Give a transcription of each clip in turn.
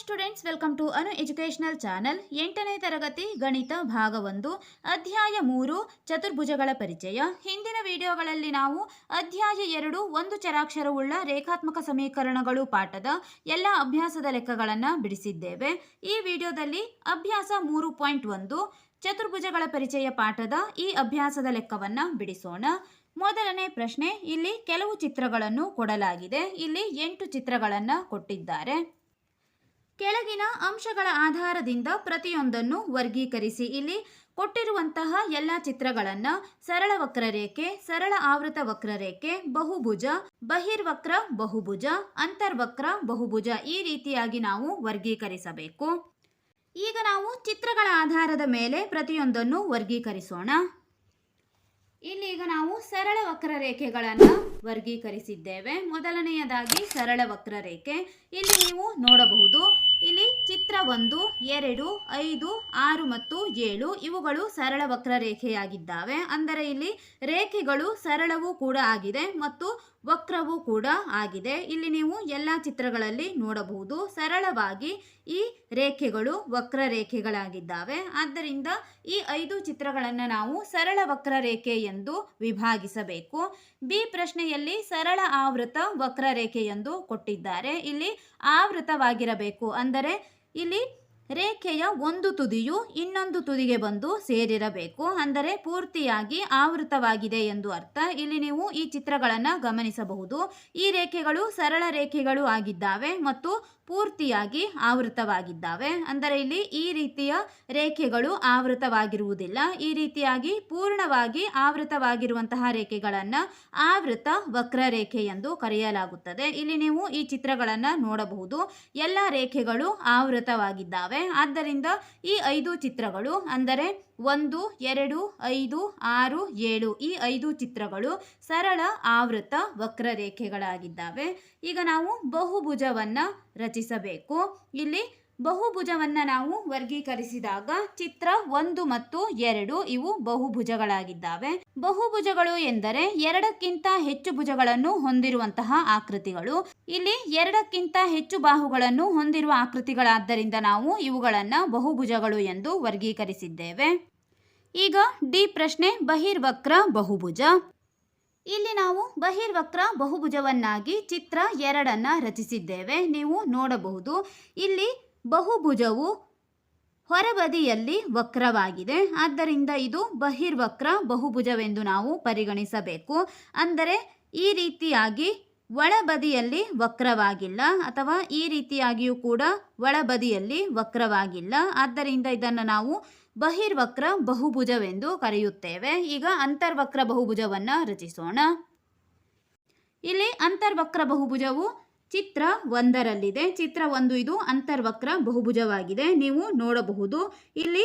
Students, welcome to Anu educational channel. ಎಂಟನೇ ತರಗತಿ ಗಣಿತ ಭಾಗ ಒಂದು, ಅಧ್ಯಾಯ ಮೂರು, ಚತುರ್ಭುಜಗಳ ಪರಿಚಯ. ಹಿಂದಿನ ವಿಡಿಯೋಗಳಲ್ಲಿ ನಾವು ಅಧ್ಯಾಯ ಎರಡು, ಒಂದು ಚರಾಕ್ಷರವುಳ್ಳ ರೇಖಾತ್ಮಕ ಸಮೀಕರಣಗಳು ಪಾಠದ ಎಲ್ಲ ಅಭ್ಯಾಸದ ಲೆಕ್ಕಗಳನ್ನು ಬಿಡಿಸಿದ್ದೇವೆ. ಈ ವಿಡಿಯೋದಲ್ಲಿ ಅಭ್ಯಾಸ ಮೂರು ಪಾಯಿಂಟ್ ಒಂದು, ಚತುರ್ಭುಜಗಳ ಪರಿಚಯ ಪಾಠದ ಈ ಅಭ್ಯಾಸದ ಲೆಕ್ಕವನ್ನು ಬಿಡಿಸೋಣ. ಮೊದಲನೇ ಪ್ರಶ್ನೆ, ಇಲ್ಲಿ ಕೆಲವು ಚಿತ್ರಗಳನ್ನು ಕೊಡಲಾಗಿದೆ. ಇಲ್ಲಿ ಎಂಟು ಚಿತ್ರಗಳನ್ನು ಕೊಟ್ಟಿದ್ದಾರೆ. ಕೆಳಗಿನ ಅಂಶಗಳ ಆಧಾರದಿಂದ ಪ್ರತಿಯೊಂದನ್ನು ವರ್ಗೀಕರಿಸಿ. ಇಲ್ಲಿ ಕೊಟ್ಟಿರುವಂತಹ ಎಲ್ಲ ಚಿತ್ರಗಳನ್ನು ಸರಳ ವಕ್ರರೇಖೆ, ಸರಳ ಆವೃತ ವಕ್ರರೇಖೆ, ಬಹುಭುಜ, ಬಹಿರ್ವಕ್ರ ಬಹುಭುಜ, ಅಂತರ್ವಕ್ರ ಬಹುಭುಜ ಈ ರೀತಿಯಾಗಿ ನಾವು ವರ್ಗೀಕರಿಸಬೇಕು. ಈಗ ನಾವು ಚಿತ್ರಗಳ ಆಧಾರದ ಮೇಲೆ ಪ್ರತಿಯೊಂದನ್ನು ವರ್ಗೀಕರಿಸೋಣ. ಇಲ್ಲಿ ಈಗ ನಾವು ಸರಳ ವಕ್ರರೇಖೆಗಳನ್ನು ವರ್ಗೀಕರಿಸಿದ್ದೇವೆ. ಮೊದಲನೆಯದಾಗಿ ಸರಳ ವಕ್ರರೇಖೆ. ಇಲ್ಲಿ ನೀವು ನೋಡಬಹುದು ಇಲ್ಲಿ ಚಿತ್ರ ಒಂದು, ಎರಡು, ಐದು, ಆರು ಮತ್ತು ಏಳು ಇವುಗಳು ಸರಳ ವಕ್ರರೇಖೆಯಾಗಿದ್ದಾವೆ. ಅಂದರೆ ಇಲ್ಲಿ ರೇಖೆಗಳು ಸರಳವೂ ಕೂಡ ಆಗಿದೆ ಮತ್ತು ವಕ್ರವೂ ಕೂಡ ಆಗಿದೆ. ಇಲ್ಲಿ ನೀವು ಎಲ್ಲ ಚಿತ್ರಗಳಲ್ಲಿ ನೋಡಬಹುದು. ಸರಳವಾಗಿ ಈ ರೇಖೆಗಳು ವಕ್ರರೇಖೆಗಳಾಗಿದ್ದಾವೆ. ಆದ್ದರಿಂದ ಈ ಐದು ಚಿತ್ರಗಳನ್ನು ನಾವು ಸರಳ ವಕ್ರರೇಖೆ ಎಂದು ವಿಭಾಗಿಸಬೇಕು. ಬಿ ಪ್ರಶ್ನೆಯಲ್ಲಿ ಸರಳ ಆವೃತ ವಕ್ರರೇಖೆ ಎಂದು ಕೊಟ್ಟಿದ್ದಾರೆ. ಇಲ್ಲಿ ಆವೃತವಾಗಿರಬೇಕು. ಅಂದರೆ ಇಲ್ಲಿ ರೇಖೆಯ ಒಂದು ತುದಿಯು ಇನ್ನೊಂದು ತುದಿಗೆ ಬಂದು ಸೇರಿರಬೇಕು. ಅಂದರೆ ಪೂರ್ತಿಯಾಗಿ ಆವೃತವಾಗಿದೆ ಎಂದು ಅರ್ಥ. ಇಲ್ಲಿ ನೀವು ಈ ಚಿತ್ರಗಳನ್ನು ಗಮನಿಸಬಹುದು. ಈ ರೇಖೆಗಳು ಸರಳ ರೇಖೆಗಳು ಆಗಿದ್ದಾವೆ ಮತ್ತು ಪೂರ್ತಿಯಾಗಿ ಆವೃತವಾಗಿದ್ದಾವೆ. ಅಂದರೆ ಇಲ್ಲಿ ಈ ರೀತಿಯ ರೇಖೆಗಳು ಆವೃತವಾಗಿರುವುದಿಲ್ಲ. ಈ ರೀತಿಯಾಗಿ ಪೂರ್ಣವಾಗಿ ಆವೃತವಾಗಿರುವಂತಹ ರೇಖೆಗಳನ್ನು ಆವೃತ ವಕ್ರರೇಖೆ ಎಂದು ಕರೆಯಲಾಗುತ್ತದೆ. ಇಲ್ಲಿ ನೀವು ಈ ಚಿತ್ರಗಳನ್ನು ನೋಡಬಹುದು. ಎಲ್ಲ ರೇಖೆಗಳು ಆವೃತವಾಗಿದ್ದಾವೆ. ಆದ್ದರಿಂದ ಈ ಐದು ಚಿತ್ರಗಳು ಅಂದರೆ ಒಂದು, ಎರಡು, ಐದು, ಆರು, ಏಳು ಈ ಐದು ಚಿತ್ರಗಳು ಸರಳ, ಆವೃತ, ವಕ್ರರೇಖೆಗಳಾಗಿದ್ದಾವೆ. ಈಗ ನಾವು ಬಹುಭುಜವನ್ನು ರಚಿಸಬೇಕು. ಇಲ್ಲಿ ಬಹುಭುಜವನ್ನು ನಾವು ವರ್ಗೀಕರಿಸಿದಾಗ ಚಿತ್ರ ಒಂದು ಮತ್ತು ಎರಡು ಇವು ಬಹುಭುಜಗಳಾಗಿದ್ದಾವೆ. ಬಹುಭುಜಗಳು ಎಂದರೆ ಎರಡಕ್ಕಿಂತ ಹೆಚ್ಚು ಭುಜಗಳನ್ನು ಹೊಂದಿರುವಂತಹ ಆಕೃತಿಗಳು. ಇಲ್ಲಿ ಎರಡಕ್ಕಿಂತ ಹೆಚ್ಚು ಬಾಹುಗಳನ್ನು ಹೊಂದಿರುವ ಆಕೃತಿಗಳಾದ್ದರಿಂದ ನಾವು ಇವುಗಳನ್ನು ಬಹುಭುಜಗಳು ಎಂದು ವರ್ಗೀಕರಿಸಿದ್ದೇವೆ. ಈಗ ಡಿ ಪ್ರಶ್ನೆ ಬಹಿರ್ವಕ್ರ ಬಹುಭುಜ. ಇಲ್ಲಿ ನಾವು ಬಹಿರ್ವಕ್ರ ಬಹುಭುಜವನ್ನಾಗಿ ಚಿತ್ರ ಎರಡನ್ನ ರಚಿಸಿದ್ದೇವೆ. ನೀವು ನೋಡಬಹುದು. ಇಲ್ಲಿ ಬಹುಭುಜವು ಹೊರಬದಿಯಲ್ಲಿ ವಕ್ರವಾಗಿದೆ. ಆದ್ದರಿಂದ ಇದು ಬಹಿರ್ವಕ್ರ ಬಹುಭುಜವೆಂದು ನಾವು ಪರಿಗಣಿಸಬೇಕು. ಅಂದರೆ ಈ ರೀತಿಯಾಗಿ ಒಳಬದಿಯಲ್ಲಿ ವಕ್ರವಾಗಿಲ್ಲ ಅಥವಾ ಈ ರೀತಿಯಾಗಿಯೂ ಕೂಡ ಒಳಬದಿಯಲ್ಲಿ ವಕ್ರವಾಗಿಲ್ಲ. ಆದ್ದರಿಂದ ಇದನ್ನು ನಾವು ಬಹಿರ್ವಕ್ರ ಬಹುಭುಜವೆಂದು ಕರೆಯುತ್ತೇವೆ. ಈಗ ಅಂತರ್ವಕ್ರ ಬಹುಭುಜವನ್ನು ರಚಿಸೋಣ. ಇಲ್ಲಿ ಅಂತರ್ವಕ್ರ ಬಹುಭುಜವು ಚಿತ್ರ ಒಂದರಲ್ಲಿದೆ. ಚಿತ್ರ ಒಂದು ಇದು ಅಂತರ್ವಕ್ರ ಬಹುಭುಜವಾಗಿದೆ. ನೀವು ನೋಡಬಹುದು. ಇಲ್ಲಿ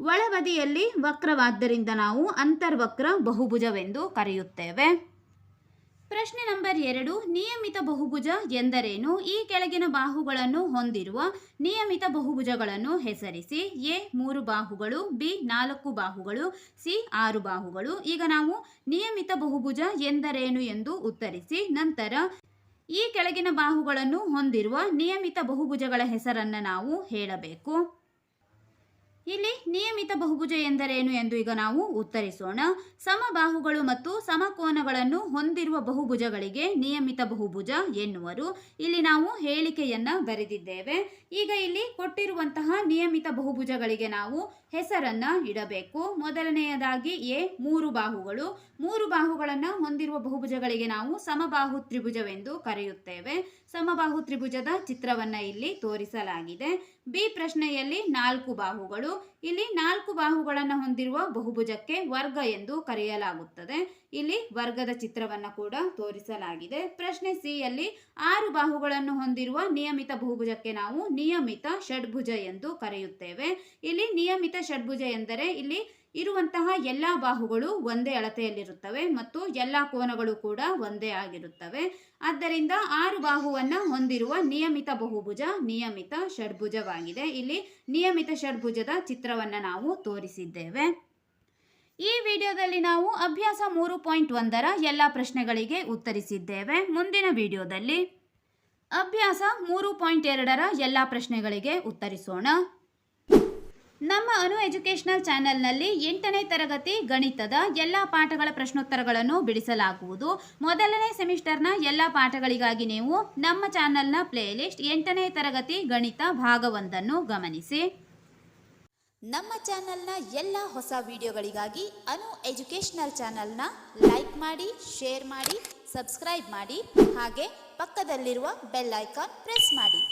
ಒಳಬದಿಯಲ್ಲಿ ವಕ್ರವಾದ್ದರಿಂದ ನಾವು ಅಂತರ್ವಕ್ರ ಬಹುಭುಜವೆಂದು ಕರೆಯುತ್ತೇವೆ. ಪ್ರಶ್ನೆ ನಂಬರ್ ಎರಡು, ನಿಯಮಿತ ಬಹುಭುಜ ಎಂದರೇನು? ಈ ಕೆಳಗಿನ ಬಾಹುಗಳನ್ನು ಹೊಂದಿರುವ ನಿಯಮಿತ ಬಹುಭುಜಗಳನ್ನು ಹೆಸರಿಸಿ. ಎ, ಮೂರು ಬಾಹುಗಳು, ಬಿ, ನಾಲ್ಕು ಬಾಹುಗಳು, ಸಿ, ಆರು ಬಾಹುಗಳು. ಈಗ ನಾವು ನಿಯಮಿತ ಬಹುಭುಜ ಎಂದರೇನು ಎಂದು ಉತ್ತರಿಸಿ. ನಂತರ ಈ ಕೆಳಗಿನ ಬಾಹುಗಳನ್ನು ಹೊಂದಿರುವ ನಿಯಮಿತ ಬಹುಭುಜಗಳ ಹೆಸರನ್ನು ನಾವು ಹೇಳಬೇಕು. ಇಲ್ಲಿ ನಿಯಮಿತ ಬಹುಭುಜ ಎಂದರೇನು ಎಂದು ಈಗ ನಾವು ಉತ್ತರಿಸೋಣ. ಸಮಬಾಹುಗಳು ಮತ್ತು ಸಮಕೋನಗಳನ್ನು ಹೊಂದಿರುವ ಬಹುಭುಜಗಳಿಗೆ ನಿಯಮಿತ ಬಹುಭುಜ ಎನ್ನುವರು. ಇಲ್ಲಿ ನಾವು ಹೇಳಿಕೆಯನ್ನ ಬರೆದಿದ್ದೇವೆ. ಈಗ ಇಲ್ಲಿ ಕೊಟ್ಟಿರುವಂತಹ ನಿಯಮಿತ ಬಹುಭುಜಗಳಿಗೆ ನಾವು ಹೆಸರನ್ನ ಇಡಬೇಕು. ಮೊದಲನೆಯದಾಗಿ ಎ, ಮೂರು ಬಾಹುಗಳು. ಮೂರು ಬಾಹುಗಳನ್ನು ಹೊಂದಿರುವ ಬಹುಭುಜಗಳಿಗೆ ನಾವು ಸಮಬಾಹು ತ್ರಿಭುಜವೆಂದು ಕರೆಯುತ್ತೇವೆ. ಸಮಬಾಹು ತ್ರಿಭುಜದ ಚಿತ್ರವನ್ನ ಇಲ್ಲಿ ತೋರಿಸಲಾಗಿದೆ. ಬಿ ಪ್ರಶ್ನೆಯಲ್ಲಿ ನಾಲ್ಕು ಬಾಹುಗಳು. ಇಲ್ಲಿ ನಾಲ್ಕು ಬಾಹುಗಳನ್ನು ಹೊಂದಿರುವ ಬಹುಭುಜಕ್ಕೆ ವರ್ಗ ಎಂದು ಕರೆಯಲಾಗುತ್ತದೆ. ಇಲ್ಲಿ ವರ್ಗದ ಚಿತ್ರವನ್ನು ಕೂಡ ತೋರಿಸಲಾಗಿದೆ. ಪ್ರಶ್ನೆ ಸಿ ಯಲ್ಲಿ ಆರು ಬಾಹುಗಳನ್ನು ಹೊಂದಿರುವ ನಿಯಮಿತ ಬಹುಭುಜಕ್ಕೆ ನಾವು ನಿಯಮಿತ ಷಡ್ಭುಜ ಎಂದು ಕರೆಯುತ್ತೇವೆ. ಇಲ್ಲಿ ನಿಯಮಿತ ಷಡ್ಭುಜ ಎಂದರೆ ಇಲ್ಲಿ ಇರುವಂತಹ ಎಲ್ಲ ಬಾಹುಗಳು ಒಂದೇ ಅಳತೆಯಲ್ಲಿರುತ್ತವೆ ಮತ್ತು ಎಲ್ಲ ಕೋನಗಳು ಕೂಡ ಒಂದೇ ಆಗಿರುತ್ತವೆ. ಆದ್ದರಿಂದ ಆರು ಬಾಹುವನ್ನು ಹೊಂದಿರುವ ನಿಯಮಿತ ಬಹುಭುಜ, ನಿಯಮಿತ ಷಡ್ಭುಜವಾಗಿದೆ. ಇಲ್ಲಿ ನಿಯಮಿತ ಷಡ್ಭುಜದ ಚಿತ್ರವನ್ನು ನಾವು ತೋರಿಸಿದ್ದೇವೆ. ಈ ವಿಡಿಯೋದಲ್ಲಿ ನಾವು ಅಭ್ಯಾಸ ಮೂರು ಪಾಯಿಂಟ್ ಒಂದರ ಎಲ್ಲ ಪ್ರಶ್ನೆಗಳಿಗೆ ಉತ್ತರಿಸಿದ್ದೇವೆ. ಮುಂದಿನ ವಿಡಿಯೋದಲ್ಲಿ ಅಭ್ಯಾಸ ಮೂರು ಪಾಯಿಂಟ್ ಎರಡರ ಎಲ್ಲ ಪ್ರಶ್ನೆಗಳಿಗೆ ಉತ್ತರಿಸೋಣ. ಅನು ಎಜುಕೇಷನಲ್ ಚಾನೆಲ್ನಲ್ಲಿ ಎಂಟನೇ ತರಗತಿ ಗಣಿತದ ಎಲ್ಲ ಪಾಠಗಳ ಪ್ರಶ್ನೋತ್ತರಗಳನ್ನು ಬಿಡಿಸಲಾಗುವುದು. ಮೊದಲನೇ ಸೆಮಿಸ್ಟರ್ನ ಎಲ್ಲ ಪಾಠಗಳಿಗಾಗಿ ನೀವು ನಮ್ಮ ಚಾನೆಲ್ನ ಪ್ಲೇಲಿಸ್ಟ್ ಎಂಟನೇ ತರಗತಿ ಗಣಿತ ಭಾಗವೊಂದನ್ನು ಗಮನಿಸಿ. ನಮ್ಮ ಚಾನೆಲ್ನ ಎಲ್ಲ ಹೊಸ ವಿಡಿಯೋಗಳಿಗಾಗಿ ಅನು ಎಜುಕೇಶನಲ್ ಚಾನೆಲ್ನ ಲೈಕ್ ಮಾಡಿ, ಶೇರ್ ಮಾಡಿ, ಸಬ್ಸ್ಕ್ರೈಬ್ ಮಾಡಿ, ಹಾಗೆ ಪಕ್ಕದಲ್ಲಿರುವ ಬೆಲ್ ಐಕಾನ್ ಪ್ರೆಸ್ ಮಾಡಿ.